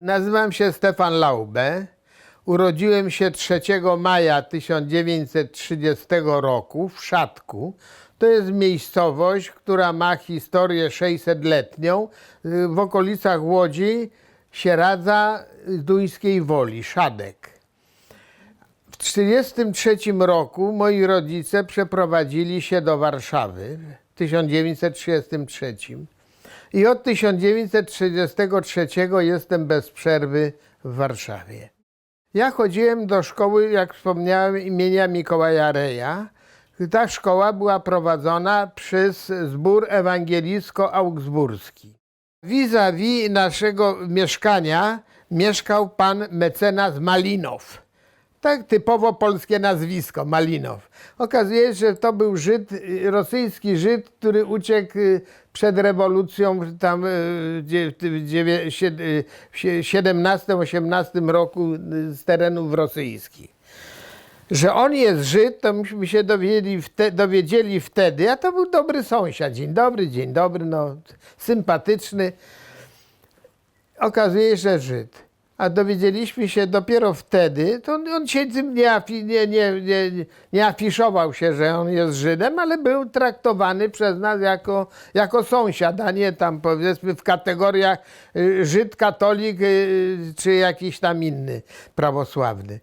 Nazywam się Stefan Laube. Urodziłem się 3 maja 1930 roku w Szatku. To jest miejscowość, która ma historię 600-letnią. Y, W okolicach Łodzi Sieradza Duńskiej Woli, Szadek. W 1933 roku moi rodzice przeprowadzili się do Warszawy w 1933 i od 1933 jestem bez przerwy w Warszawie. Ja chodziłem do szkoły, jak wspomniałem, imienia Mikołaja Reja. Ta szkoła była prowadzona przez zbór ewangelicko-augsburski. Vis-a-vis naszego mieszkania mieszkał pan mecenas Malinow. Tak typowo polskie nazwisko, Malinow. Okazuje się, że to był Żyd, rosyjski Żyd, który uciekł y, przed rewolucją tam y, w dziewię- sie- y, w sie- 17-18 roku z terenów rosyjskich. Że on jest Żyd, to myśmy się dowiedzieli, wte, dowiedzieli wtedy, a to był dobry sąsiad. Dzień dobry, dzień dobry, no, sympatyczny. Okazuje się, że Żyd. A dowiedzieliśmy się dopiero wtedy, to on, on się tym nie, afi, nie, nie, nie, nie afiszował się, że on jest Żydem, ale był traktowany przez nas jako, jako sąsiad, a nie tam powiedzmy w kategoriach y, Żyd, katolik y, czy jakiś tam inny prawosławny.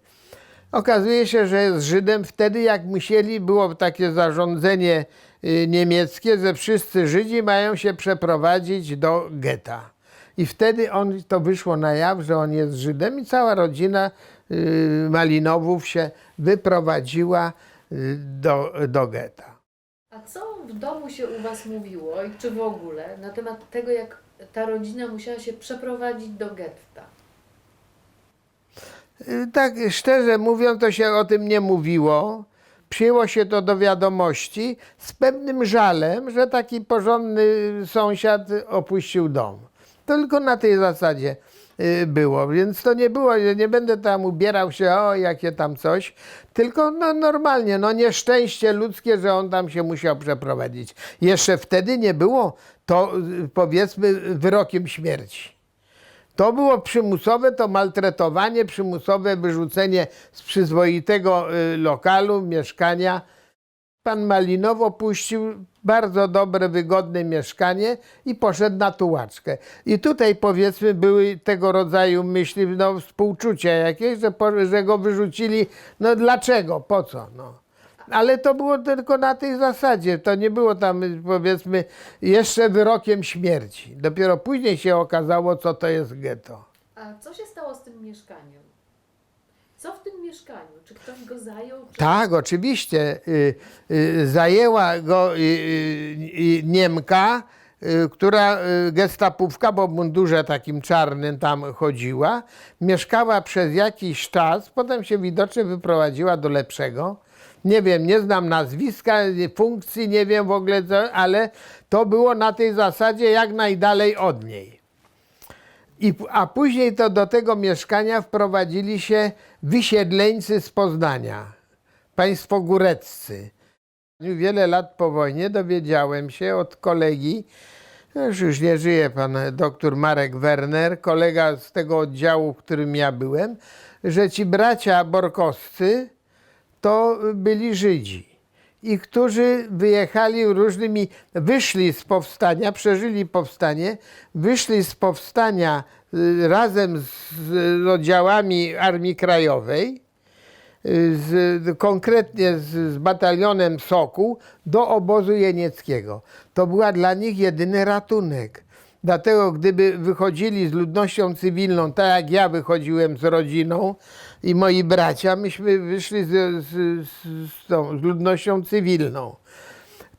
Okazuje się, że jest Żydem wtedy, jak musieli, było takie zarządzenie y, niemieckie, że wszyscy Żydzi mają się przeprowadzić do getta. I wtedy on, to wyszło na jaw, że on jest Żydem i cała rodzina y, Malinowów się wyprowadziła y, do, do getta. A co w domu się u Was mówiło i czy w ogóle na temat tego, jak ta rodzina musiała się przeprowadzić do getta? Y, Tak szczerze mówiąc, to się o tym nie mówiło. Przyjęło się to do wiadomości z pewnym żalem, że taki porządny sąsiad opuścił dom. Tylko na tej zasadzie y, było, więc to nie było, że nie będę tam ubierał się, o jakie tam coś, tylko no, normalnie, no nieszczęście ludzkie, że on tam się musiał przeprowadzić. Jeszcze wtedy nie było to y, powiedzmy wyrokiem śmierci. To było przymusowe, to maltretowanie, przymusowe wyrzucenie z przyzwoitego y, lokalu, mieszkania. Pan Malinow opuścił bardzo dobre, wygodne mieszkanie i poszedł na tułaczkę. I tutaj powiedzmy były tego rodzaju myśli, no współczucia jakieś, że, po, że go wyrzucili. No dlaczego? Po co? No. Ale to było tylko na tej zasadzie. To nie było tam, powiedzmy, jeszcze wyrokiem śmierci. Dopiero później się okazało, co to jest getto. A co się stało z tym mieszkaniem? Co w tym mieszkaniu? Czy ktoś go zajął? Czy... Tak, oczywiście. Y, y, zajęła go y, Niemka, która gestapówka, bo w mundurze takim czarnym tam chodziła. Mieszkała przez jakiś czas, potem się widocznie wyprowadziła do lepszego. Nie wiem, nie znam nazwiska, funkcji, nie wiem w ogóle co, ale to było na tej zasadzie jak najdalej od niej. I, a później to do tego mieszkania wprowadzili się wysiedleńcy z Poznania, państwo góreccy. Wiele lat po wojnie dowiedziałem się od kolegi, już, nie żyje pan doktor Marek Werner, kolega z tego oddziału, w którym ja byłem, że ci bracia borkowscy to byli Żydzi. I którzy wyjechali różnymi, wyszli z powstania, przeżyli powstanie, wyszli z powstania y, razem z, oddziałami Armii Krajowej, y, z, konkretnie z, z batalionem Sokół do obozu jenieckiego. To była dla nich jedyny ratunek. Dlatego gdyby wychodzili z ludnością cywilną, tak jak ja wychodziłem z rodziną i moi bracia, myśmy wyszli z, z, z, z, ludnością cywilną,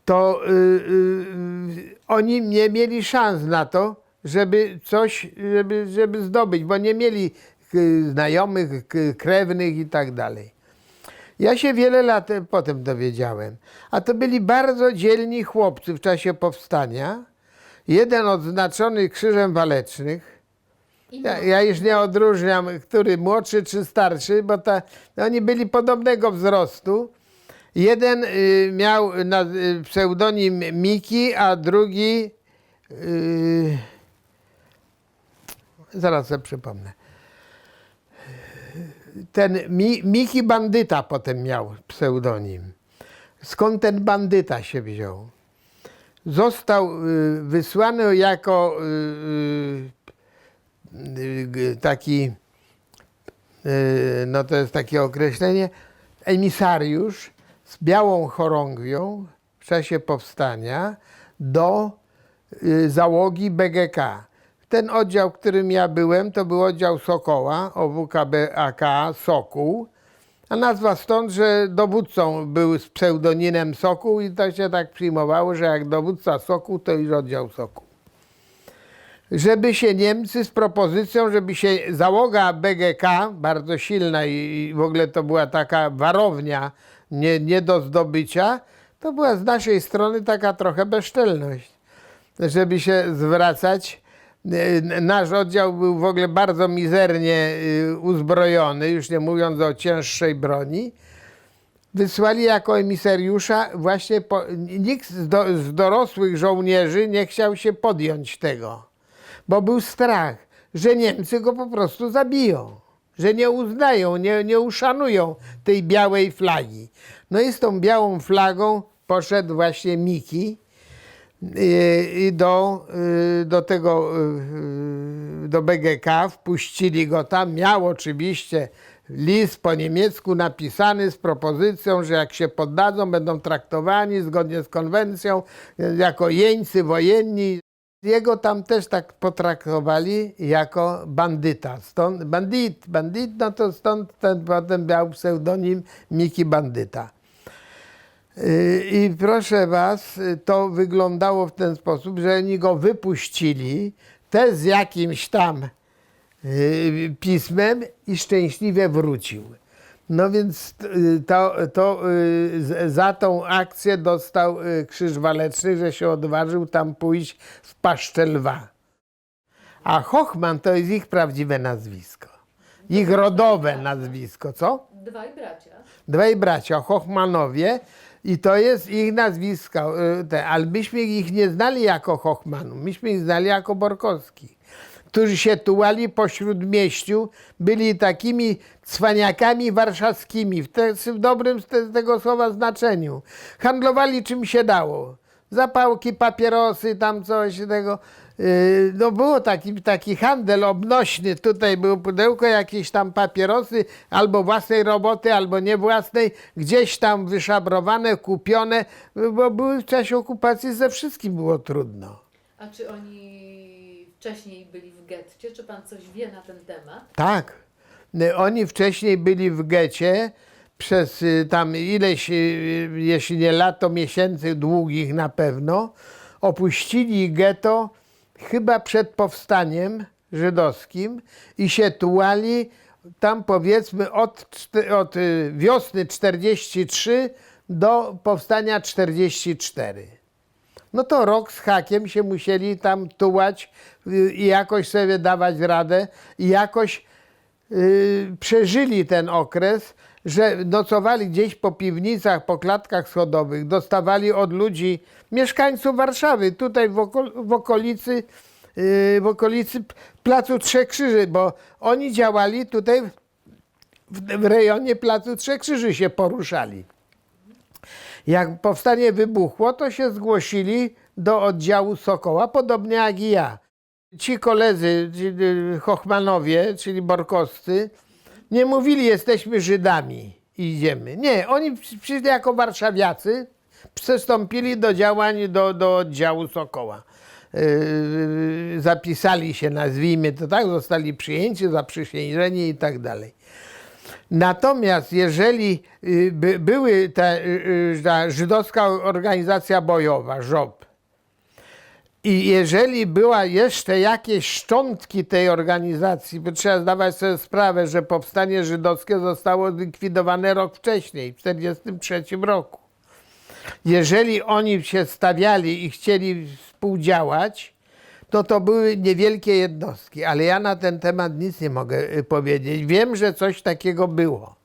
to y, y, y, oni nie mieli szans na to, żeby coś, żeby, żeby zdobyć, bo nie mieli y, znajomych, k- krewnych i tak dalej. Ja się wiele lat potem dowiedziałem. A to byli bardzo dzielni chłopcy w czasie powstania. Jeden odznaczony krzyżem walecznych. Ja, no, ja już nie odróżniam, który młodszy czy starszy, bo ta, oni byli podobnego wzrostu. Jeden y, miał na, y, pseudonim Miki, a drugi y, zaraz sobie przypomnę. Ten Mi, Miki Bandyta potem miał pseudonim. Skąd ten bandyta się wziął? Został y, wysłany jako y, y, taki, no to jest takie określenie, emisariusz z białą chorągwią w czasie powstania do załogi BGK. Ten oddział, w którym ja byłem, to był oddział Sokoła, OWKBAK Sokół, a nazwa stąd, że dowódcą był z pseudonimem Sokół i to się tak przyjmowało, że jak dowódca Sokół, to już oddział Sokół. Żeby się Niemcy z propozycją, żeby się załoga BGK, bardzo silna i w ogóle to była taka warownia nie, nie do zdobycia, to była z naszej strony taka trochę bezczelność, żeby się zwracać. Nasz oddział był w ogóle bardzo mizernie y, uzbrojony, już nie mówiąc o cięższej broni. Wysłali jako emisariusza właśnie, po, nikt z, do, z dorosłych żołnierzy nie chciał się podjąć tego, bo był strach, że Niemcy go po prostu zabiją, że nie uznają, nie, nie uszanują tej białej flagi. No i z tą białą flagą poszedł właśnie Miki i, do, y, do tego, y, do BGK, wpuścili go tam. Miał oczywiście list po niemiecku napisany z propozycją, że jak się poddadzą, będą traktowani zgodnie z konwencją jako jeńcy wojenni. Jego tam też tak potraktowali jako bandyta. Stąd, bandit, bandit, no to stąd ten potem miał pseudonim Miki Bandyta. Y, I proszę Was, y, to wyglądało w ten sposób, że oni go wypuścili, te z jakimś tam y, pismem i szczęśliwie wrócił. No więc to, to za tą akcję dostał Krzyż Waleczny, że się odważył tam pójść w paszczę lwa. A Hochman to jest ich prawdziwe nazwisko. Ich rodowe nazwisko, co? Dwaj bracia. Dwaj bracia, Hochmanowie, i to jest ich nazwisko, y, te, ale myśmy ich nie znali jako Hochmanów, myśmy ich znali jako Borkowskich, którzy się tułali po śródmieściu, byli takimi cwaniakami warszawskimi, w, te, w dobrym te, tego słowa znaczeniu. Handlowali czym się dało. Zapałki, papierosy, tam coś tego. Yy, No było taki, taki handel obnośny. Tutaj było pudełko, jakieś tam papierosy, albo własnej roboty, albo nie własnej, gdzieś tam wyszabrowane, kupione, bo były w czasie okupacji ze wszystkim było trudno. A czy oni wcześniej byli w getcie? Czy pan coś wie na ten temat? Tak. Y, Oni wcześniej byli w getcie przez y, tam ileś, y, jeśli nie lat, to miesięcy długich na pewno. Opuścili getto chyba przed powstaniem żydowskim i się tułali tam powiedzmy od, od y, wiosny 43 do powstania 44. No to rok z hakiem się musieli tam tułać y, i jakoś sobie dawać radę i jakoś y, przeżyli ten okres, że nocowali gdzieś po piwnicach, po klatkach schodowych, dostawali od ludzi, mieszkańców Warszawy, tutaj w, w okolicy y, w okolicy Placu Trzech Krzyży, bo oni działali tutaj w, w rejonie Placu Trzech Krzyży się poruszali. Jak powstanie wybuchło, to się zgłosili do oddziału Sokoła, podobnie jak i ja. Ci koledzy, ci, y, Hochmanowie, czyli Borkowscy, nie mówili, jesteśmy Żydami i idziemy. Nie, oni przy- przyszli jako warszawiacy, przystąpili do działań do, do oddziału Sokoła. Yy, zapisali się, nazwijmy to tak, zostali przyjęci, zaprzysiężeni i tak dalej. Natomiast jeżeli y, by, były y, ta żydowska organizacja bojowa, ŻOB, i jeżeli była jeszcze jakieś szczątki tej organizacji, bo trzeba zdawać sobie sprawę, że powstanie żydowskie zostało zlikwidowane rok wcześniej, w 1943 roku. Jeżeli oni się stawiali i chcieli współdziałać, to to były niewielkie jednostki, ale ja na ten temat nic nie mogę y, powiedzieć. Wiem, że coś takiego było.